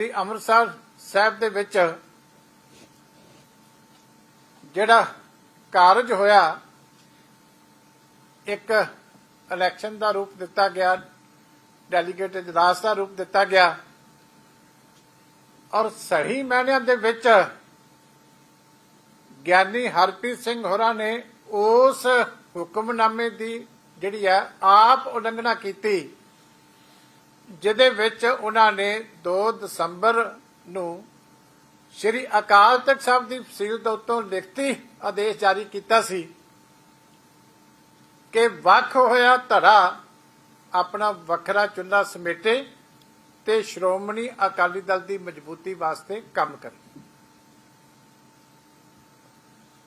ਸ੍ਰੀ ਅੰਮ੍ਰਿਤਸਰ ਸਾਹਿਬ ਦੇ ਵਿੱਚ ਜਿਹੜਾ ਕਾਰਜ ਹੋਇਆ, ਇੱਕ ਇਲੈਕਸ਼ਨ ਦਾ ਰੂਪ ਦਿੱਤਾ ਗਿਆ ਡੈਲੀਗੇਟ ਇਜਲਾਸ ਦਾ ਰੂਪ ਦਿੱਤਾ ਗਿਆ ਔਰ ਸਹੀ ਮਾਇਨਿਆਂ ਦੇ ਵਿੱਚ ਗਿਆਨੀ ਹਰਪ੍ਰੀਤ ਸਿੰਘ ਹੋਰਾਂ ਨੇ ਉਸ ਹੁਕਮਨਾਮੇ ਦੀ ਜਿਹੜੀ ਹੈ, ਆਪ ਉਲੰਘਣਾ ਕੀਤੀ। ਜਿਹਦੇ ਵਿੱਚ ਉਹਨਾਂ ਨੇ 2 ਦਸੰਬਰ ਨੂੰ ਸ਼੍ਰੀ ਅਕਾਲ ਤਖਤ ਸਾਹਿਬ ਦੀ ਫਸੀਲ ਤੋਂ ਉੱਤੋਂ ਲਿਖਤੀ ਆਦੇਸ਼ ਜਾਰੀ ਕੀਤਾ ਸੀ ਕਿ ਵੱਖ ਹੋਇਆ ਧੜਾ ਆਪਣਾ ਵੱਖਰਾ ਚੁੰਨਾ ਸਮੇਟੇ ਤੇ ਸ਼੍ਰੋਮਣੀ ਅਕਾਲੀ ਦਲ ਦੀ ਮਜ਼ਬੂਤੀ ਵਾਸਤੇ ਕੰਮ ਕਰੇ।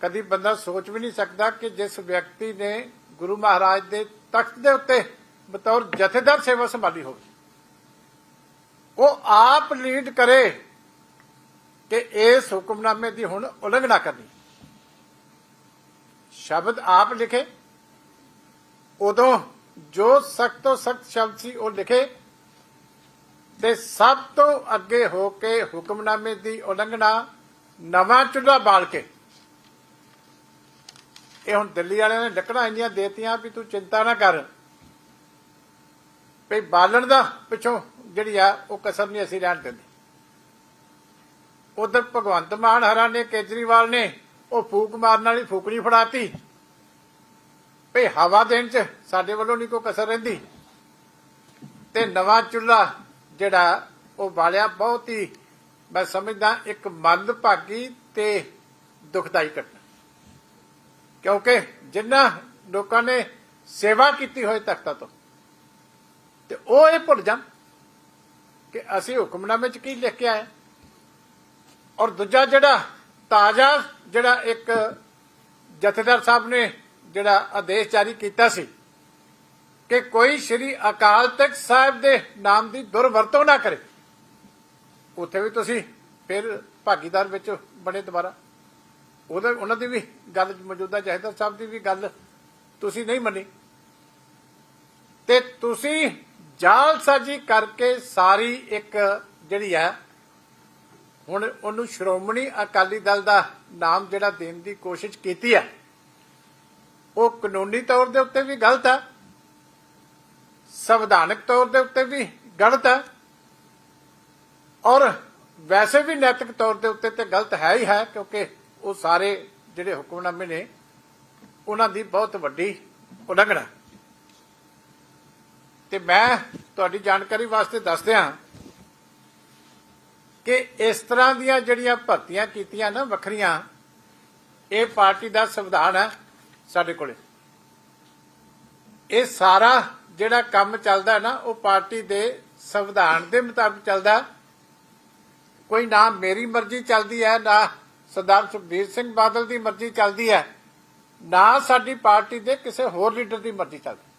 ਕਦੀ ਬੰਦਾ ਸੋਚ ਵੀ ਨਹੀਂ ਸਕਦਾ ਕਿ ਜਿਸ ਵਿਅਕਤੀ ਨੇ ਗੁਰੂ ਮਹਾਰਾਜ ਦੇ ਤਖਤ ਦੇ ਉੱਤੇ ਬਤੌਰ ਜਥੇਦਾਰ ਸੇਵਾ ਸੰਭਾਲੀ ਹੋਵੇ। ਉਹ ਆਪ ਲੀਡ ਕਰੇ ਕਿ ਇਸ ਹੁਕਮਨਾਮੇ ਦੀ ਹੁਣ ਉਲੰਘਣਾ ਕਰਨੀ। ਸ਼ਬਦ ਆਪ ਲਿਖੇ, ਉਦੋਂ ਜੋ ਸਖਤ ਤੋਂ ਸਖਤ ਸ਼ਬਦ ਸੀ ਉਹ ਲਿਖੇ ਤੇ ਸਭ ਤੋਂ ਅੱਗੇ ਹੋ ਕੇ ਹੁਕਮਨਾਮੇ ਦੀ ਉਲੰਘਣਾ ਨਵਾਂ ਚੁੱਲ੍ਹਾ ਬਾਲ ਕੇ। ਇਹ ਹੁਣ ਦਿੱਲੀ ਵਾਲਿਆਂ ਨੇ ਲੱਕੜਾਂ ਇੰਨੀਆਂ ਦੇਤੀਆਂ ਵੀ ਤੂੰ ਚਿੰਤਾ ਨਾ ਕਰ। ਵੀ ਬਾਲਣ ਦਾ ਪਿੱਛੋਂ ਜਿਹੜੀ ਆ, ਉਹ ਕਸਰ ਨਹੀਂ ਅਸੀਂ ਰਹਿਣ ਦਿੰਦੇ। ਉਧਰ ਭਗਵੰਤ ਮਾਨ ਹਰਾ ਨੇ, ਕੇਜਰੀਵਾਲ ਨੇ, ਉਹ ਫੂਕ ਮਾਰਨ ਵਾਲੀ ਫੂਕਣੀ ਫੜਾਤੀ। ਭਈ ਹਵਾ ਦੇਣ ਚ ਸਾਡੇ ਵੱਲੋਂ ਨਹੀਂ ਕੋਈ ਕਸਰ ਰਹਿੰਦੀ। ਤੇ ਨਵਾਂ ਚੁੱਲ੍ਹਾ ਜਿਹੜਾ, ਉਹ ਬਾਲਿਆ ਬਹੁਤ ਹੀ, ਮੈਂ ਸਮਝਦਾ, ਇੱਕ ਮੰਦਭਾਗੀ ਤੇ ਦੁਖਦਾਈ ਘਟਨਾ। ਕਿਉਂਕਿ ਜਿਨ੍ਹਾਂ ਲੋਕਾਂ ਨੇ ਸੇਵਾ ਕੀਤੀ ਹੋਏ ਤਖਤਾਂ ਤੋਂ, ਤੇ ਉਹ ਇਹ ਭੁੱਲ ਜਾਣ। ਕਿ ਅਸੀਂ ਹੁਕਮਨਾਮੇ ਚ ਕੀ ਲਿਖ ਕੇ ਆਏ? ਔਰ ਦੂਜਾ ਜਿਹੜਾ ਤਾਜ਼ਾ ਜਿਹੜਾ ਇੱਕ ਜਥੇਦਾਰ ਸਾਹਿਬ ਨੇ ਜਿਹੜਾ ਆਦੇਸ਼ ਜਾਰੀ ਕੀਤਾ ਸੀ ਕਿ ਕੋਈ ਸ਼੍ਰੀ ਅਕਾਲ ਤਖਤ ਸਾਹਿਬ ਦੇ ਨਾਮ ਦੀ ਦੁਰਵਰਤੋਂ ਨਾ ਕਰੇ। ਉੱਥੇ ਵੀ ਤੁਸੀਂ ਫਿਰ ਭਾਗੀਦਾਰ ਵਿੱਚ ਬਣੇ ਦੁਬਾਰਾ। ਉਹਦੇ, ਉਹਨਾਂ ਦੀ ਵੀ ਗੱਲ, ਮੌਜੂਦਾ ਜਥੇਦਾਰ ਸਾਹਿਬ ਦੀ ਵੀ ਗੱਲ ਤੁਸੀਂ ਨਹੀਂ ਮੰਨੀ। ਤੇ ਤੁਸੀਂ ਜਾਲਸਾਜੀ ਕਰਕੇ ਸਾਰੀ ਇੱਕ ਜਿਹੜੀ ਹੈ, ਹੁਣ ਉਹਨੂੰ ਸ਼੍ਰੋਮਣੀ ਅਕਾਲੀ ਦਲ ਦਾ ਨਾਮ ਜਿਹੜਾ ਦੇਣ ਦੀ ਕੋਸ਼ਿਸ਼ ਕੀਤੀ ਹੈ, ਉਹ ਕਾਨੂੰਨੀ ਤੌਰ ਦੇ ਉੱਤੇ ਵੀ ਗਲਤ ਹੈ, ਸੰਵਿਧਾਨਕ ਤੌਰ ਦੇ ਉੱਤੇ ਵੀ ਗਲਤ ਹੈ, ਔਰ ਵੈਸੇ ਵੀ ਨੈਤਿਕ ਤੌਰ ਦੇ ਉੱਤੇ ਤੇ ਗਲਤ ਹੈ ਹੀ ਹੈ, ਕਿਉਂਕਿ ਉਹ ਸਾਰੇ ਜਿਹੜੇ ਹੁਕਮਨਾਮੇ ਨੇ, ਉਹਨਾਂ ਦੀ ਬਹੁਤ ਵੱਡੀ ਉਲੰਘਣਾ ਤੇ ਮੈਂ ਤੁਹਾਡੀ ਜਾਣਕਾਰੀ ਵਾਸਤੇ ਦੱਸ ਦਿਆਂ ਕਿ ਇਸ ਤਰ੍ਹਾਂ ਦੀਆਂ ਜਿਹੜੀਆਂ ਭਰਤੀਆਂ ਕੀਤੀਆਂ ਨਾ ਵੱਖਰੀਆਂ, ਇਹ ਪਾਰਟੀ ਦਾ ਸੰਵਿਧਾਨ ਹੈ ਸਾਡੇ ਕੋਲੇ। ਇਹ ਸਾਰਾ ਜਿਹੜਾ ਕੰਮ ਚੱਲਦਾ ਨਾ, ਉਹ ਪਾਰਟੀ ਦੇ ਸੰਵਿਧਾਨ ਦੇ ਮੁਤਾਬਕ ਚੱਲਦਾ। ਕੋਈ ਨਾ ਮੇਰੀ ਮਰਜ਼ੀ ਚੱਲਦੀ ਹੈ, ਨਾ ਸਰਦਾਰ ਸੁਖਬੀਰ ਸਿੰਘ ਬਾਦਲ ਦੀ ਮਰਜ਼ੀ ਚੱਲਦੀ ਹੈ, ਨਾ ਸਾਡੀ ਪਾਰਟੀ ਦੇ ਕਿਸੇ ਹੋਰ ਲੀਡਰ ਦੀ ਮਰਜ਼ੀ ਚੱਲਦੀ।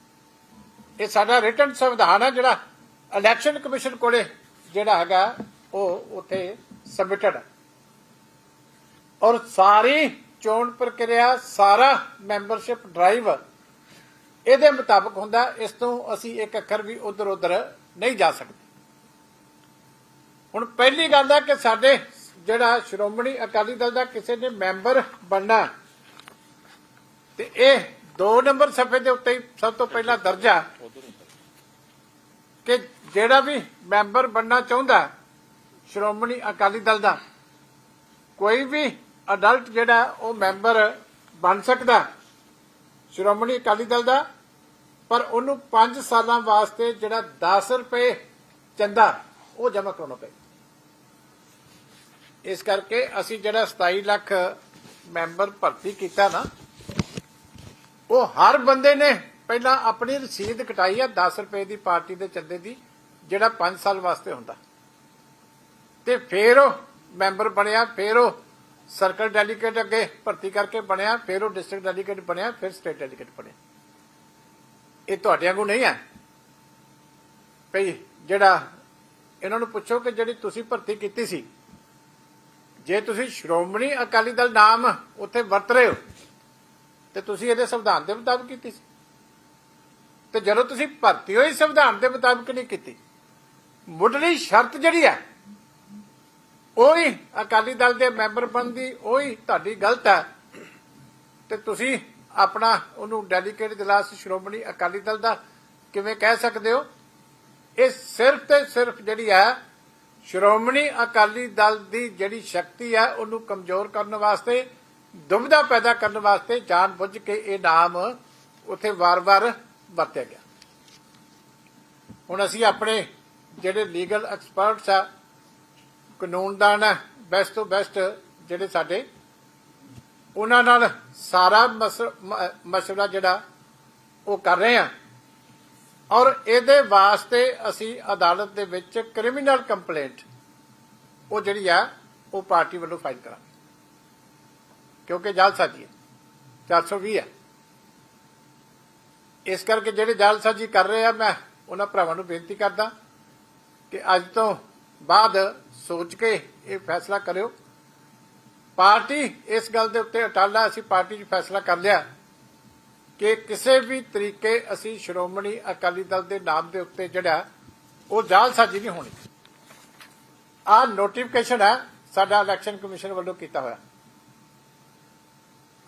ਇਹ ਸਾਡਾ ਰਿਟਨ ਸੰਵਿਧਾਨ ਹੈ ਜਿਹੜਾ ਇਲੈਕਸ਼ਨ ਕਮਿਸ਼ਨ ਕੋਲੇ ਜਿਹੜਾ ਹੈਗਾ, ਉਹ ਉੱਥੇ ਸਬਮਿਟਡ ਹੈ। ਔਰ ਸਾਰੀ ਚੋਣ ਪ੍ਰਕਿਰਿਆ, ਸਾਰਾ ਮੈਂਬਰਸ਼ਿਪ ਡਰਾਈਵ ਇਹਦੇ ਮੁਤਾਬਕ ਹੁੰਦਾ, ਇਸ ਤੋਂ ਅਸੀਂ ਇੱਕ ਅੱਖਰ ਵੀ ਉਧਰ ਉਧਰ ਨਹੀਂ ਜਾ ਸਕਦੇ। ਹੁਣ ਪਹਿਲੀ ਗੱਲ ਹੈ ਕਿ ਸਾਡੇ ਜਿਹੜਾ ਸ਼੍ਰੋਮਣੀ ਅਕਾਲੀ ਦਲ ਦਾ ਕਿਸੇ ਨੇ ਮੈਂਬਰ ਬਣਨਾ ਤੇ ਇਹ 2 ਨੰਬਰ ਸਫੇ ਦੇ ਉੱਤੇ ਹੀ ਸਭ ਤੋਂ ਪਹਿਲਾ ਦਰਜਾ ਕਿ ਜਿਹੜਾ ਵੀ ਮੈਂਬਰ ਬਣਨਾ ਚਾਹੁੰਦਾ, ਸ਼੍ਰੋਮਣੀ ਅਕਾਲੀ ਦਲ ਦਾ, ਕੋਈ ਵੀ ਅਡਲਟ ਜਿਹੜਾ ਉਹ ਮੈਂਬਰ ਬਣ ਸਕਦਾ, ਸ਼੍ਰੋਮਣੀ ਅਕਾਲੀ ਦਲ ਦਾ, ਪਰ ਉਹਨੂੰ 5 ਸਾਲਾਂ ਵਾਸਤੇ ਜਿਹੜਾ 10 ਰੁਪਏ ਚੰਦਾ, ਉਹ ਜਮ੍ਹਾਂ ਕਰਾਉਣਾ ਪਏ। ਇਸ ਕਰਕੇ ਅਸੀਂ ਜਿਹੜਾ 27 ਲੱਖ ਮੈਂਬਰ ਭਰਤੀ ਕੀਤਾ ਨਾ ਉਹ ਹਰ ਬੰਦੇ ਨੇ ਪਹਿਲਾਂ ਆਪਣੀ ਰਸੀਦ ਕਟਾਈ ਆ 10 ਰੁਪਏ ਦੀ ਪਾਰਟੀ ਦੇ ਚੰਦੇ ਦੀ, ਜਿਹੜਾ 5 ਸਾਲ ਵਾਸਤੇ ਹੁੰਦਾ। ਤੇ ਫਿਰ ਉਹ ਮੈਂਬਰ ਬਣਿਆ, ਫਿਰ ਉਹ ਸਰਕਲ ਡੈਲੀਗੇਟ ਅੱਗੇ ਭਰਤੀ ਕਰਕੇ ਬਣਿਆ, ਫਿਰ ਉਹ ਡਿਸਟ੍ਰਿਕਟ ਡੈਲੀਗੇਟ ਬਣਿਆ, ਫਿਰ ਸਟੇਟ ਡੈਲੀਗੇਟ ਬਣਿਆ। ਇਹ ਤੁਹਾਡੇ ਵਾਂਗੂ ਨਹੀਂ ਹੈ? ਭਈ ਜਿਹੜਾ ਇਹਨਾਂ ਨੂੰ ਪੁੱਛੋ ਕਿ ਜਿਹੜੀ ਤੁਸੀਂ ਭਰਤੀ ਕੀਤੀ ਸੀ, ਜੇ ਤੁਸੀਂ ਸ਼੍ਰੋਮਣੀ ਅਕਾਲੀ ਦਲ ਨਾਮ ਉੱਥੇ ਵਰਤ ਰਹੇ ਹੋ ਤੇ ਤੁਸੀਂ ਇਹਦੇ ਸੰਵਿਧਾਨ ਦੇ ਮੁਤਾਬਕ ਕੀਤੀ ਸੀ। ਤੇ ਜਦੋਂ ਤੁਸੀਂ ਭਰਤੀ ਹੋਈ ਸੰਵਿਧਾਨ ਦੇ ਮੁਤਾਬਕ ਨਹੀਂ ਕੀਤੀ, ਮੁੱਢਲੀ ਸ਼ਰਤ ਜਿਹੜੀ ਹੈ, ਉਹੀ ਅਕਾਲੀ ਦਲ ਦੇ ਮੈਂਬਰ ਬਣਦੀ ਉਹੀ ਤੁਹਾਡੀ ਗਲਤ ਹੈ। ਤੇ ਤੁਸੀਂ ਆਪਣਾ ਉਹਨੂੰ ਡੈਲੀਕੇਟ ਜਲਾਸ ਸ਼੍ਰੋਮਣੀ ਅਕਾਲੀ ਦਲ ਦਾ ਕਿਵੇਂ ਕਹਿ ਸਕਦੇ ਹੋ? ਇਹ ਸਿਰਫ ਤੇ ਸਿਰਫ ਜਿਹੜੀ ਹੈ, ਸ਼੍ਰੋਮਣੀ ਅਕਾਲੀ ਦਲ ਦੀ ਜਿਹੜੀ ਸ਼ਕਤੀ ਹੈ, ਉਹਨੂੰ ਕਮਜ਼ੋਰ ਕਰਨ ਵਾਸਤੇ ਦੁਬਿਧਾ ਪੈਦਾ ਕਰਨ ਵਾਸਤੇ ਜਾਣ ਬੁੱਝ ਕੇ ਇਹ ਨਾਮ ਉੱਥੇ ਵਾਰ-ਵਾਰ ਵਰਤਿਆ ਗਿਆ। ਹੁਣ ਅਸੀਂ ਆਪਣੇ ਜਿਹੜੇ ਲੀਗਲ ਐਕਸਪਰਟਸ ਆ, ਕਾਨੂੰਨਦਾਨ ਹੈ ਬੈਸਟ ਤੋਂ ਬੈਸਟ ਜਿਹੜੇ ਸਾਡੇ, ਉਹਨਾਂ ਨਾਲ ਸਾਰਾ ਮਸ਼ਵਰਾ ਜਿਹੜਾ ਉਹ ਕਰ ਰਹੇ ਆ। ਔਰ ਇਹਦੇ ਵਾਸਤੇ ਅਸੀਂ ਅਦਾਲਤ ਦੇ ਵਿੱਚ ਕ੍ਰਿਮੀਨਲ ਕੰਪਲੇਂਟ ਉਹ ਜਿਹੜੀ ਆ, ਉਹ ਪਾਰਟੀ ਵੱਲੋਂ ਫਾਈਲ ਕਰਾਂਗੇ। ਕਿਉਂਕਿ ਜਾਲਸਾਜੀ ਹੈ। 420 ਹੈ। ਇਸ ਕਰਕੇ ਜਿਹੜੇ ਜਾਲਸਾਜੀ ਕਰ ਰਹੇ ਆ, ਮੈਂ ਉਹਨਾਂ ਭਰਾਵਾਂ ਨੂੰ ਬੇਨਤੀ ਕਰਦਾ ਕਿ ਅੱਜ ਤੋਂ ਬਾਅਦ ਸੋਚ ਕੇ ਇਹ ਫੈਸਲਾ ਕਰਿਓ। ਪਾਰਟੀ ਇਸ ਗੱਲ ਦੇ ਉੱਤੇ ਅਟਾਲਾ ਅਸੀਂ ਪਾਰਟੀ 'ਚ ਫੈਸਲਾ ਕਰ ਲਿਆ ਕਿ ਕਿਸੇ ਵੀ ਤਰੀਕੇ ਅਸੀਂ ਸ਼੍ਰੋਮਣੀ ਅਕਾਲੀ ਦਲ ਦੇ ਨਾਮ ਦੇ ਉੱਤੇ ਜਿਹੜਾ, ਉਹ ਜਾਲਸਾਜੀ ਨਹੀਂ ਹੋਣੀ। ਆ ਨੋਟੀਫਿਕੇਸ਼ਨ ਹੈ ਸਾਡਾ ਇਲੈਕਸ਼ਨ ਕਮਿਸ਼ਨ ਵੱਲੋਂ ਕੀਤਾ ਹੋਇਆ।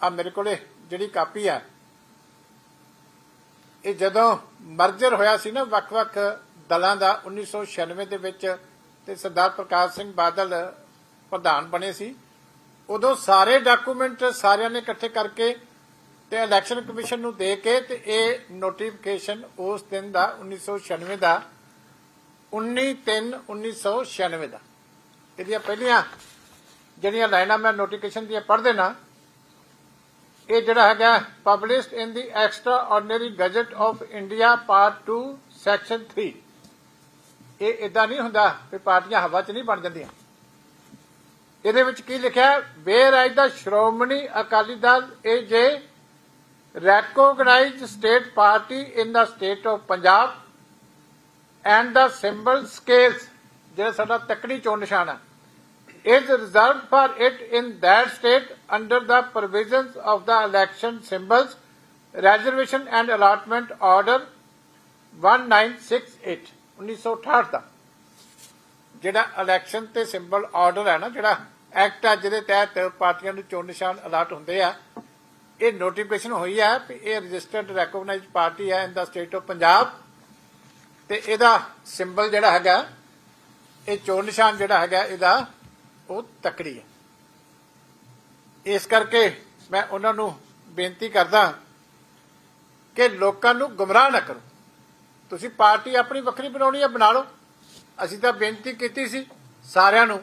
ਆ ਮੇਰੇ ਕੋਲੇ ਜਿਹੜੀ ਕਾਪੀ ਹੈ ਇਹ ਜਦੋਂ ਮਰਜਰ ਹੋਇਆ ਸੀ ਨਾ ਵੱਖ-ਵੱਖ ਦਲਾਂ ਦਾ 1996 ਦੇ ਵਿੱਚ ਤੇ ਸਰਦਾਰ ਪ੍ਰਕਾਸ਼ ਸਿੰਘ ਬਾਦਲ ਪ੍ਰਧਾਨ ਬਣੇ ਸੀ, ਉਦੋਂ ਸਾਰੇ ਡਾਕੂਮੈਂਟ ਸਾਰਿਆਂ ਨੇ ਇਕੱਠੇ ਕਰਕੇ ਤੇ ਇਲੈਕਸ਼ਨ ਕਮਿਸ਼ਨ ਨੂੰ ਦੇ ਕੇ ਤੇ ਇਹ ਨੋਟੀਫਿਕੇਸ਼ਨ ਉਸ ਦਿਨ ਦਾ 1996 ਦਾ 19/3/1996 ਦਾ। ਇਹਦੀਆਂ ਪਹਿਲੀਆਂ ਜਿਹੜੀਆਂ ਲਾਈਨਾਂ ਮੈਂ ਨੋਟੀਫਿਕੇਸ਼ਨ ਦੀਆਂ ਪੜ੍ਹ ਦੇਣਾ ਇਹ ਜਿਹੜਾ ਹੈਗਾ published in the extraordinary gazette of India part 2 section 3 ਇਹ ਇਦਾਂ ਨਹੀਂ ਹੁੰਦਾ ਵੀ ਪਾਰਟੀਆਂ ਹਵਾ 'ਚ ਨਹੀਂ ਬਣ ਜਾਂਦੀਆਂ। ਇਹਦੇ ਵਿੱਚ ਕੀ ਲਿਖਿਆ? Whereas the Shiromani Akali Dal? Is a recognized state party in the state of Punjab and the symbol scales, ਜਿਹੜਾ ਸਾਡਾ ਤਕੜੀ ਚੋਣ ਨਿਸ਼ਾਨ ਹੈ is reserved for it in that state under the provisions of the election symbols, reservation and allotment order 1968 1968 ਦਾ ਜਿਹੜਾ election ਤੇ symbol order ਹੈ ਨਾ, ਜਿਹੜਾ ਐਕਟ ਆ ਜਿਹਦੇ ਤਹਿਤ ਪਾਰਟੀਆਂ ਨੂੰ ਚੋਣ ਨਿਸ਼ਾਨ ਅਲਾਟ ਹੁੰਦੇ ਆ, ਇਹ ਨੋਟੀਫਿਕੇਸ਼ਨ ਹੋਈ ਹੈ ਕਿ ਇਹ ਰਜਿਸਟਰਡ ਰੈਕਗਨਾਈਜ਼ਡ ਪਾਰਟੀ ਹੈ in the state of Punjab ਤੇ ਇਹਦਾ ਸਿੰਬਲ ਜਿਹੜਾ ਹੈਗਾ, ਇਹ ਚੋਣ ਨਿਸ਼ਾਨ ਜਿਹੜਾ ਹੈਗਾ, ਇਹਦਾ ਉਹ ਤਕੜੀ ਹੈ। ਇਸ ਕਰਕੇ ਮੈਂ ਉਹਨਾਂ ਨੂੰ ਬੇਨਤੀ ਕਰਦਾ ਕਿ ਲੋਕਾਂ ਨੂੰ ਗੁੰਮਰਾਹ ਨਾ ਕਰੋ। ਤੁਸੀਂ ਪਾਰਟੀ ਆਪਣੀ ਵੱਖਰੀ ਬਣਾਉਣੀ ਹੈ, ਬਣਾ ਲਓ। ਅਸੀਂ ਤਾਂ ਬੇਨਤੀ ਕੀਤੀ ਸੀ ਸਾਰਿਆਂ ਨੂੰ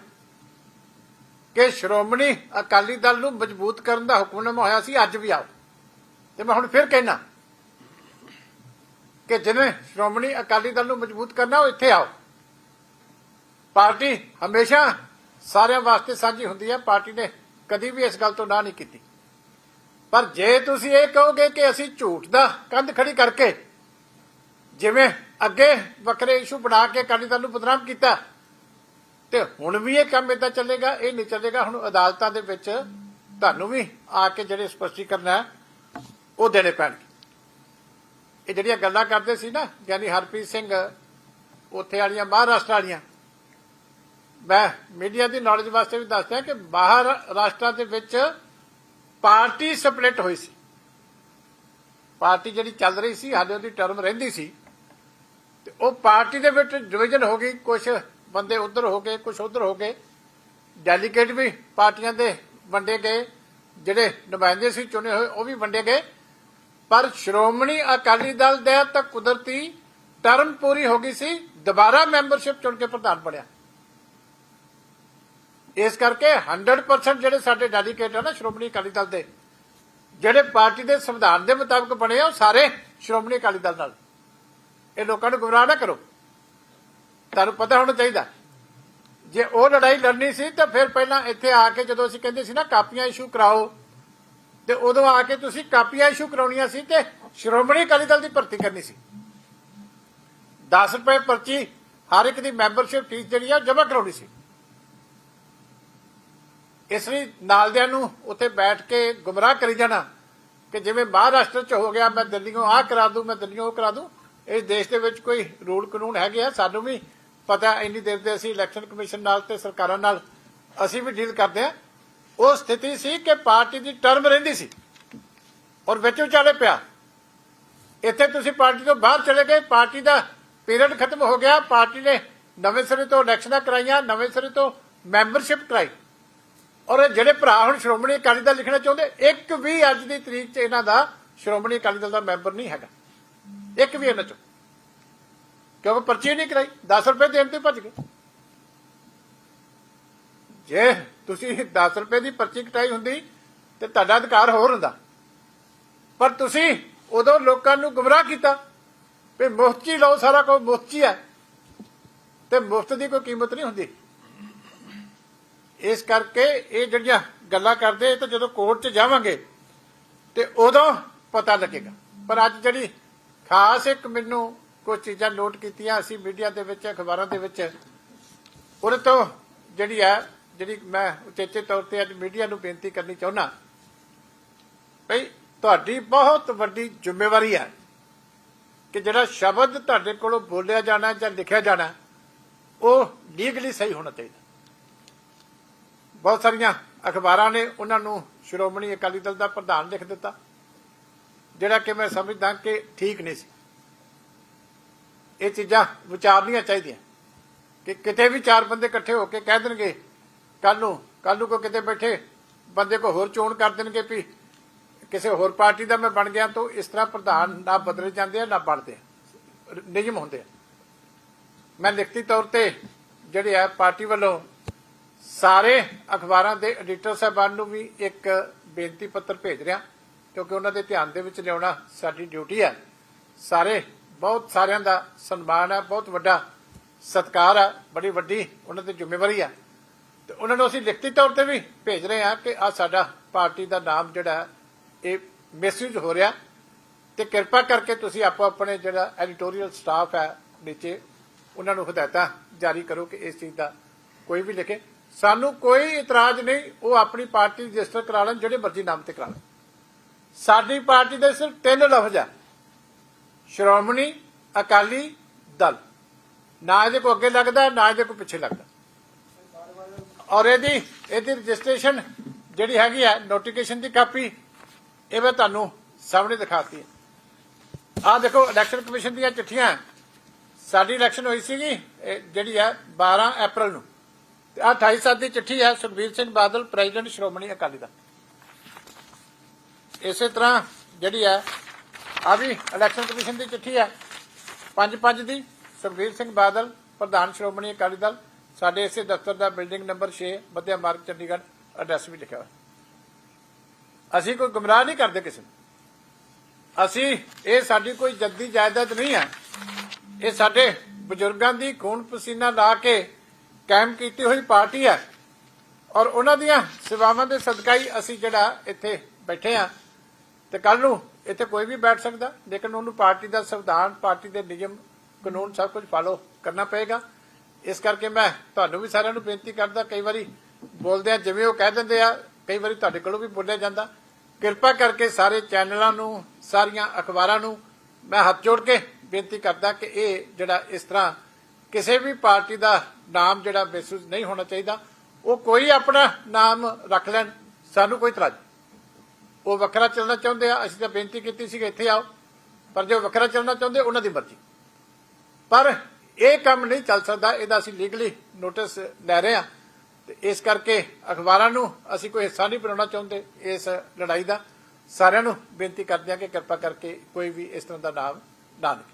ਕਿ ਸ਼੍ਰੋਮਣੀ ਅਕਾਲੀ ਦਲ ਨੂੰ ਮਜ਼ਬੂਤ ਕਰਨ ਦਾ ਹੁਕਮਨਾਮਾ ਹੋਇਆ ਸੀ, ਅੱਜ ਵੀ ਆਓ। ਤੇ ਮੈਂ ਹੁਣ ਫਿਰ ਕਹਿਣਾ ਕਿ ਜਿਹਨੇ ਸ਼੍ਰੋਮਣੀ ਅਕਾਲੀ ਦਲ ਨੂੰ ਮਜ਼ਬੂਤ ਕਰਨਾ, ਉਹ ਇੱਥੇ ਆਓ। ਪਾਰਟੀ ਹਮੇਸ਼ਾ ਸਾਰਿਆਂ ਵਾਸਤੇ ਸਾਂਝੀ ਹੁੰਦੀ ਹੈ, ਪਾਰਟੀ ਨੇ ਕਦੀ ਵੀ ਇਸ ਗੱਲ ਤੋਂ ਨਾ ਨਹੀਂ ਕੀਤੀ। ਪਰ ਜੇ ਤੁਸੀਂ ਇਹ ਕਹੋਗੇ ਕਿ ਅਸੀਂ ਝੂਠ ਦਾ ਕੰਧ ਖੜੀ ਕਰਕੇ ਜਿਵੇਂ ਅੱਗੇ ਵੱਖਰੇ ਇਸ਼ੂ ਬਣਾ ਕੇ ਅਕਾਲੀ ਦਲ ਨੂੰ ਬਦਨਾਮ ਕੀਤਾ, ਤੇ ਹੁਣ ਵੀ ਇਹ ਕੰਮ ਇਦਾਂ ਚੱਲੇਗਾ, ਇਹ ਨਹੀਂ ਚੱਲੇਗਾ, ਹੁਣ ਅਦਾਲਤਾਂ ਦੇ ਵਿੱਚ ਤੁਹਾਨੂੰ ਵੀ ਆ ਕੇ ਜਿਹੜੇ ਸਪਸ਼ਟੀਕਰਨ ਹੈ, ਉਹ ਦੇਣੇ ਪੈਣਗੇ। ਇਹ ਜਿਹੜੀਆਂ ਗੱਲਾਂ ਕਰਦੇ ਸੀ ਨਾ ਗਿਆਨੀ ਹਰਪ੍ਰੀਤ ਸਿੰਘ, ਉੱਥੇ ਵਾਲੀਆਂ, ਮਹਾਰਾਸ਼ਟਰ ਵਾਲੀਆਂ ਮੈਂ ਮੀਡੀਆ ਦੀ ਨੌਲੇਜ ਵਾਸਤੇ ਵੀ ਦੱਸਦਾ ਕਿ ਬਾਹਰ ਰਾਸ਼ਟਰਾਂ ਦੇ ਵਿੱਚ ਪਾਰਟੀ ਸਪਲਿਟ ਹੋਈ ਸੀ। ਪਾਰਟੀ ਜਿਹੜੀ ਚੱਲ ਰਹੀ ਸੀ, ਹਾਲੇ ਉਹਦੀ ਟਰਮ ਰਹਿੰਦੀ ਸੀ। ਤੇ ਉਹ ਪਾਰਟੀ ਦੇ ਵਿੱਚ ਡਿਵੀਜ਼ਨ ਹੋ ਗਈ ਕੁਝ ਬੰਦੇ ਉਧਰ ਹੋ ਗਏ ਕੁਝ ਉਧਰ ਹੋ ਗਏ। ਡੈਲੀਗੇਟ ਵੀ ਪਾਰਟੀਆਂ ਦੇ ਵੰਡੇ ਗਏ, ਜਿਹੜੇ ਨੁਮਾਇੰਦੇ ਸੀ ਚੁਣੇ ਹੋਏ, ਉਹ ਵੀ ਵੰਡੇ ਗਏ। ਪਰ ਸ਼੍ਰੋਮਣੀ ਅਕਾਲੀ ਦਲ ਦੇ ਤਾਂ ਕੁਦਰਤੀ ਟਰਮ ਪੂਰੀ ਹੋ ਗਈ ਸੀ, ਦੁਬਾਰਾ ਮੈਂਬਰਸ਼ਿਪ ਚੁਣ ਕੇ ਪ੍ਰਧਾਨ ਬਣਿਆ। ਇਸ ਕਰਕੇ 100% ਜਿਹੜੇ ਸਾਡੇ ਡੈਲੀਗੇਟ ਆ ਨਾ, ਸ਼੍ਰੋਮਣੀ ਅਕਾਲੀ ਦਲ ਦੇ, ਜਿਹੜੇ ਪਾਰਟੀ ਦੇ ਸੰਵਿਧਾਨ ਦੇ ਮੁਤਾਬਕ ਬਣੇ ਆ, ਉਹ ਸਾਰੇ ਸ਼੍ਰੋਮਣੀ ਅਕਾਲੀ ਦਲ ਨਾਲ। ਇਹ ਲੋਕਾਂ ਨੂੰ ਗੁੰਮਰਾਹ ਨਾ ਕਰੋ। ਤੁਹਾਨੂੰ ਪਤਾ ਹੋਣਾ ਚਾਹੀਦਾ। ਜੇ ਉਹ ਲੜਾਈ ਲੜਨੀ ਸੀ, ਤਾਂ ਫਿਰ ਪਹਿਲਾਂ ਇੱਥੇ ਆ ਕੇ ਜਦੋਂ ਅਸੀਂ ਕਹਿੰਦੇ ਸੀ ਨਾ, ਕਾਪੀਆਂ ਇਸ਼ੂ ਕਰਾਓ, ਤੇ ਉਦੋਂ ਆ ਕੇ ਤੁਸੀਂ ਕਾਪੀਆਂ ਇਸ਼ੂ ਕਰਾਉਣੀਆਂ ਸੀ ਤੇ ਸ਼੍ਰੋਮਣੀ ਅਕਾਲੀ ਦਲ ਦੀ ਭਰਤੀ ਕਰਨੀ ਸੀ। 10 ਰੁਪਏ ਪਰਚੀ ਹਰ ਇੱਕ ਦੀ ਮੈਂਬਰਸ਼ਿਪ ਫੀਸ ਜਿਹੜੀ ਆ ਜਮ੍ਹਾਂ ਕਰਾਉਣੀ ਸੀ। ਇਸ ਲਈ ਨਾਲਦਿਆਂ ਨੂੰ ਉੱਥੇ ਬੈਠ ਕੇ ਗੁੰਮਰਾਹ ਕਰੀ ਜਾਣਾ ਕਿ ਜਿਵੇਂ ਮਹਾਰਾਸ਼ਟਰ ਚ ਹੋ ਗਿਆ, ਮੈਂ ਦਿੱਲੀੋਂ ਆਹ ਕਰਾ ਦੂੰ, ਮੈਂ ਦਿੱਲੀੋਂ ਉਹ ਕਰਾ ਦੂੰ, ਇਸ ਦੇਸ਼ ਦੇ ਵਿੱਚ ਕੋਈ ਰੂਲ ਕਾਨੂੰਨ ਹੈਗੇ ਆ, ਸਾਨੂੰ ਵੀ ਪਤਾ ਇੰਨੀ ਦੇਰ ਦੇ ਅਸੀਂ ਇਲੈਕਸ਼ਨ ਕਮਿਸ਼ਨ ਨਾਲ ਤੇ ਸਰਕਾਰਾਂ ਨਾਲ ਅਸੀਂ ਵੀ ਡੀਲ ਕਰਦੇ ਹਾਂ ਉਹ ਸਥਿਤੀ ਸੀ ਕਿ ਪਾਰਟੀ ਦੀ ਟਰਮ ਰਹਿੰਦੀ ਸੀ ਔਰ ਵਿੱਚ ਵਿਚਾਲੇ ਪਿਆ। ਇੱਥੇ ਤੁਸੀਂ ਪਾਰਟੀ ਤੋਂ ਬਾਹਰ ਚਲੇ ਗਏ, ਪਾਰਟੀ ਦਾ ਪੀਰੀਅਡ ਖਤਮ ਹੋ ਗਿਆ, ਪਾਰਟੀ ਨੇ ਨਵੇਂ ਸਿਰੇ ਤੋਂ ਇਲੈਕਸ਼ਨਾਂ ਕਰਾਈਆਂ, ਨਵੇਂ ਸਿਰੇ ਤੋਂ ਮੈਂਬਰਸ਼ਿਪ ਕਰਾਈ। ਔਰ ਇਹ ਜਿਹੜੇ ਭਰਾ ਹੁਣ ਸ਼੍ਰੋਮਣੀ ਅਕਾਲੀ ਦਲ ਲਿਖਣਾ ਚਾਹੁੰਦੇ, ਇੱਕ ਵੀ ਅੱਜ ਦੀ ਤਰੀਕ 'ਚ ਇਹਨਾਂ ਦਾ ਸ਼੍ਰੋਮਣੀ ਅਕਾਲੀ ਦਲ ਦਾ ਮੈਂਬਰ ਨਹੀਂ ਹੈਗਾ। ਇੱਕ ਵੀ ਇਹਨਾਂ 'ਚੋਂ। ਕਿਉਂਕਿ ਪਰਚੀ ਨਹੀਂ ਕਰਾਈ 10 ਰੁਪਏ ਦੇਣ ਤੇ ਭੱਜ ਗਏ। ਜੇ ਤੁਸੀਂ 10 ਰੁਪਏ ਦੀ ਪਰਚੀ ਕਟਾਈ ਹੁੰਦੀ, ਤੇ ਤੁਹਾਡਾ ਅਧਿਕਾਰ ਹੋਰ ਹੁੰਦਾ। ਪਰ ਤੁਸੀਂ ਉਦੋਂ ਲੋਕਾਂ ਨੂੰ ਗੁੰਮਰਾਹ ਕੀਤਾ ਵੀ ਮੁਫਤ ਹੀ ਲਓ, ਸਾਰਾ ਕੁਝ ਮੁਫਤ ਹੀ ਹੈ। ਤੇ ਮੁਫਤ ਦੀ ਕੋਈ ਕੀਮਤ ਨਹੀਂ ਹੁੰਦੀ। ਇਸ ਕਰਕੇ ਇਹ ਜਿਹੜੀਆਂ ਗੱਲਾਂ ਕਰਦੇ, ਇਹ ਤਾਂ ਜਦੋਂ ਕੋਰਟ 'ਚ ਜਾਵਾਂਗੇ, ਤੇ ਉਦੋਂ ਪਤਾ ਲੱਗੇਗਾ। ਪਰ ਅੱਜ ਜਿਹੜੀ ਖਾਸ ਇੱਕ ਮੈਨੂੰ ਕੁਝ ਚੀਜ਼ਾਂ ਨੋਟ ਕੀਤੀਆਂ, ਅਸੀਂ ਮੀਡੀਆ ਦੇ ਵਿੱਚ, ਅਖਬਾਰਾਂ ਦੇ ਵਿੱਚ, ਉਹਦੇ ਤੋਂ ਜਿਹੜੀ ਹੈ ਜਿਹੜੀ ਮੈਂ ਉਚੇਚੇ ਤੌਰ ਤੇ ਅੱਜ ਮੀਡੀਆ ਨੂੰ ਬੇਨਤੀ ਕਰਨੀ ਚਾਹੁੰਦਾ, ਭਈ ਤੁਹਾਡੀ ਬਹੁਤ ਵੱਡੀ ਜ਼ਿੰਮੇਵਾਰੀ ਹੈ ਕਿ ਜਿਹੜਾ ਸ਼ਬਦ ਤੁਹਾਡੇ ਕੋਲੋਂ ਬੋਲਿਆ ਜਾਣਾ ਜਾਂ ਲਿਖਿਆ ਜਾਣਾ, ਉਹ ਲੀਗਲੀ ਸਹੀ ਹੋਣਾ ਚਾਹੀਦਾ। ਬਹੁਤ ਸਾਰੀਆਂ ਅਖਬਾਰਾਂ ਨੇ ਉਹਨਾਂ ਨੂੰ ਸ਼੍ਰੋਮਣੀ ਅਕਾਲੀ ਦਲ ਦਾ ਪ੍ਰਧਾਨ ਲਿਖ ਦਿੱਤਾ, ਜਿਹੜਾ ਕਿ ਮੈਂ ਸਮਝਦਾ ਕਿ ਠੀਕ ਨਹੀਂ ਸੀ। ਇਹ ਚੀਜ਼ਾਂ ਵਿਚਾਰਨੀਆਂ ਚਾਹੀਦੀਆਂ ਕਿ ਕਿਤੇ ਵੀ ਚਾਰ ਬੰਦੇ ਇਕੱਠੇ ਹੋ ਕੇ ਕਹਿ ਦੇਣਗੇ ਕੱਲ ਨੂੰ ਕੱਲ ਨੂੰ ਕੋ ਕਿਤੇ ਬੈਠੇ, ਬੰਦੇ ਕੋ ਹੋਰ ਚੋਣ ਕਰ ਦੇਣਗੇ ਵੀ ਕਿਸੇ ਹੋਰ ਪਾਰਟੀ ਦਾ ਮੈਂ ਬਣ ਗਿਆ ਤਾਂ ਇਸ ਤਰ੍ਹਾਂ ਪ੍ਰਧਾਨ ਨਾ ਬਦਲੇ ਜਾਂਦੇ ਆ, ਨਾ ਬਣਦੇ ਨਿਯਮ ਹੁੰਦੇ ਆ। ਮੈਂ ਲਿਖਤੀ ਤੌਰ ਤੇ ਜਿਹੜੇ ਆ ਪਾਰਟੀ ਵੱਲੋਂ ਸਾਰੇ ਅਖਬਾਰਾਂ ਦੇ ਐਡੀਟਰ ਸਾਹਿਬਾਨ ਨੂੰ ਵੀ ਇੱਕ ਬੇਨਤੀ ਪੱਤਰ ਭੇਜ ਰਿਹਾ, ਕਿਉਂਕਿ ਉਹਨਾਂ ਦੇ ਧਿਆਨ ਦੇ ਵਿੱਚ ਲਿਆਉਣਾ ਸਾਡੀ ਡਿਊਟੀ ਹੈ। ਸਾਰੇ, ਬਹੁਤ ਸਾਰਿਆਂ ਦਾ ਸਨਮਾਨ ਹੈ, ਬਹੁਤ ਵੱਡਾ ਸਤਿਕਾਰ ਹੈ, ਬੜੀ ਵੱਡੀ ਉਹਨਾਂ ਦੀ ਜ਼ਿੰਮੇਵਾਰੀ ਹੈ। ਤੇ ਉਹਨਾਂ ਨੂੰ ਅਸੀਂ ਲਿਖਤੀ ਤੌਰ ਤੇ ਵੀ ਭੇਜ ਰਹੇ ਹਾਂ ਕਿ ਆ ਸਾਡਾ ਪਾਰਟੀ ਦਾ ਨਾਮ ਜਿਹੜਾ ਇਹ ਮੈਸੇਜ ਹੋ ਰਿਹਾ। ਤੇ ਕਿਰਪਾ ਕਰਕੇ ਤੁਸੀਂ ਆਪੋ ਆਪਣੇ ਜਿਹੜਾ ਐਡੀਟੋਰੀਅਲ ਸਟਾਫ ਹੈ ਨੀਚੇ, ਉਹਨਾਂ ਨੂੰ ਹਦਾਇਤਾਂ ਜਾਰੀ ਕਰੋ ਕਿ ਇਸ ਚੀਜ਼ ਦਾ ਕੋਈ ਵੀ ਲਿਖੇ। ਸਾਨੂੰ ਕੋਈ ਇਤਰਾਜ਼ ਨਹੀਂ, ਉਹ ਆਪਣੀ ਪਾਰਟੀ ਰਜਿਸਟਰ ਕਰਾ ਲੈਣ, ਜਿਹੜੇ ਮਰਜ਼ੀ ਨਾਮ ਤੇ ਕਰਾ ਲੈਣ। ਸਾਡੀ ਪਾਰਟੀ ਦੇ ਸਿਰਫ ਤਿੰਨ ਲਫ਼ਜ਼ ਆ। ਸ਼੍ਰੋਮਣੀ ਅਕਾਲੀ ਦਲ। ਨਾ ਇਹਦੇ ਕੋ ਅੱਗੇ ਲੱਗਦਾ, ਨਾ ਇਹਦੇ ਕੋ ਪਿੱਛੇ ਲੱਗਦਾ। ਔਰ ਇਹਦੀ ਇਹਦੀ ਰਜਿਸਟ੍ਰੇਸ਼ਨ ਜਿਹੜੀ ਹੈਗੀ ਆ, ਨੋਟੀਫਿਕੇਸ਼ਨ ਦੀ ਕਾਪੀ, ਇਹ ਮੈਂ ਤੁਹਾਨੂੰ ਸਾਹਮਣੇ ਦਿਖਾਤੀ ਹੈ। ਆਹ ਦੇਖੋ, ਇਲੈਕਸ਼ਨ ਕਮਿਸ਼ਨ ਦੀਆਂ ਚਿੱਠੀਆਂ। ਸਾਡੀ ਇਲੈਕਸ਼ਨ ਹੋਈ ਸੀਗੀ ਜਿਹੜੀ ਹੈ 12 ਅਪ੍ਰੈਲ ਨੂੰ। ਤੇ ਆਹ 28 ਸਾਲ ਦੀ ਚਿੱਠੀ ਹੈ ਸੁਖਬੀਰ ਸਿੰਘ ਬਾਦਲ, ਪ੍ਰੈਜ਼ੀਡੈਂਟ ਸ਼੍ਰੋਮਣੀ ਅਕਾਲੀ ਦਲ। ਇਸੇ ਤਰ੍ਹਾਂ ਜਿਹੜੀ ਹੈ ਆ ਵੀ ਇਲੈਕਸ਼ਨ ਕਮਿਸ਼ਨ ਦੀ ਚਿੱਠੀ ਹੈ। 5-5 ਦੀ, ਸੁਖਬੀਰ ਸਿੰਘ ਬਾਦਲ, ਪ੍ਰਧਾਨ ਸ਼੍ਰੋਮਣੀ ਅਕਾਲੀ ਦਲ। ਸਾਡੇ ਇਸੇ ਦਫ਼ਤਰ ਦਾ ਬਿਲਡਿੰਗ ਨੰਬਰ 6 ਮੱਧਿਆ ਮਾਰਗ, ਚੰਡੀਗੜ੍ਹ, ਐਡਰੈਸ ਵੀ ਲਿਖਿਆ ਹੋਇਆ। ਅਸੀਂ ਕੋਈ ਗੁੰਮਰਾਹ ਨਹੀਂ ਕਰਦੇ ਕਿਸੇ ਨੂੰ। ਅਸੀਂ, ਇਹ ਸਾਡੀ ਕੋਈ ਜੱਦੀ ਜਾਇਦਾਦ ਨਹੀਂ ਹੈ। ਇਹ ਸਾਡੇ ਬਜ਼ੁਰਗਾਂ ਦੀ ਖੂਨ ਪਸੀਨਾ ਲਾ ਕੇ ਕਾਇਮ ਕੀਤੀ ਹੋਈ ਪਾਰਟੀ ਹੈ। ਔਰ ਉਹਨਾਂ ਦੀਆਂ ਸੇਵਾਵਾਂ ਦੇ ਸਦਕਾ ਹੀ ਅਸੀਂ ਜਿਹੜਾ ਇੱਥੇ ਬੈਠੇ ਆ ਤੇ ਕੱਲ ਨੂੰ ਇੱਥੇ ਕੋਈ ਵੀ ਬੈਠ ਸਕਦਾ, ਲੇਕਿਨ ਉਹਨੂੰ ਪਾਰਟੀ ਦਾ ਸੰਵਿਧਾਨ, ਪਾਰਟੀ ਦੇ ਨਿਯਮ, ਕਾਨੂੰਨ ਸਭ ਕੁਝ ਫਾਲੋ ਕਰਨਾ ਪਏਗਾ। ਇਸ ਕਰਕੇ ਮੈਂ ਤੁਹਾਨੂੰ ਵੀ ਸਾਰਿਆਂ ਨੂੰ ਬੇਨਤੀ ਕਰਦਾ, ਕਈ ਵਾਰੀ ਬੋਲਦੇ ਆ, ਜਿਵੇਂ ਉਹ ਕਹਿ ਦਿੰਦੇ ਆ, ਕਈ ਵਾਰੀ ਤੁਹਾਡੇ ਕੋਲੋਂ ਵੀ ਬੋਲਿਆ ਜਾਂਦਾ। ਕਿਰਪਾ ਕਰਕੇ ਸਾਰੇ ਚੈਨਲਾਂ ਨੂੰ, ਸਾਰੀਆਂ ਅਖਬਾਰਾਂ ਨੂੰ ਮੈਂ ਹੱਥ ਜੋੜ ਕੇ ਬੇਨਤੀ ਕਰਦਾ ਕਿ ਇਹ ਜਿਹੜਾ ਇਸ ਤਰ੍ਹਾਂ ਕਿਸੇ ਵੀ ਪਾਰਟੀ ਦਾ ਨਾਮ ਜਿਹੜਾ ਮਹਿਸੂਸ ਨਹੀਂ ਹੋਣਾ ਚਾਹੀਦਾ, ਉਹ ਕੋਈ ਆਪਣਾ ਨਾਮ ਰੱਖ ਲੈਣ, ਸਾਨੂੰ ਕੋਈ ਤਰਾਜ਼ ਉਹ ਵੱਖਰਾ ਚੱਲਣਾ ਚਾਹੁੰਦੇ ਆ, ਅਸੀਂ ਤਾਂ ਬੇਨਤੀ ਕੀਤੀ ਸੀ ਕਿ ਇੱਥੇ ਆਓ, ਪਰ ਜੋ ਵੱਖਰਾ ਚੱਲਣਾ ਚਾਹੁੰਦੇ, ਉਹਨਾਂ ਦੀ ਮਰਜ਼ੀ। ਪਰ ਇਹ ਕੰਮ ਨਹੀਂ ਚੱਲ ਸਕਦਾ, ਇਹਦਾ ਅਸੀਂ ਲੀਗਲੀ ਨੋਟਿਸ ਲੈ ਰਹੇ ਹਾਂ ਤੇ ਇਸ ਕਰਕੇ ਅਖਬਾਰਾਂ ਨੂੰ ਅਸੀਂ ਕੋਈ ਹਿੱਸਾ ਨਹੀਂ ਬਣਾਉਣਾ ਚਾਹੁੰਦੇ ਇਸ ਲੜਾਈ ਦਾ। ਸਾਰਿਆਂ ਨੂੰ ਬੇਨਤੀ ਕਰਦੇ ਹਾਂ ਕਿ ਕਿਰਪਾ ਕਰਕੇ ਕੋਈ ਵੀ ਇਸ ਤਰ੍ਹਾਂ ਦਾ ਨਾਮ ਨਾ ਲਿਖੇ।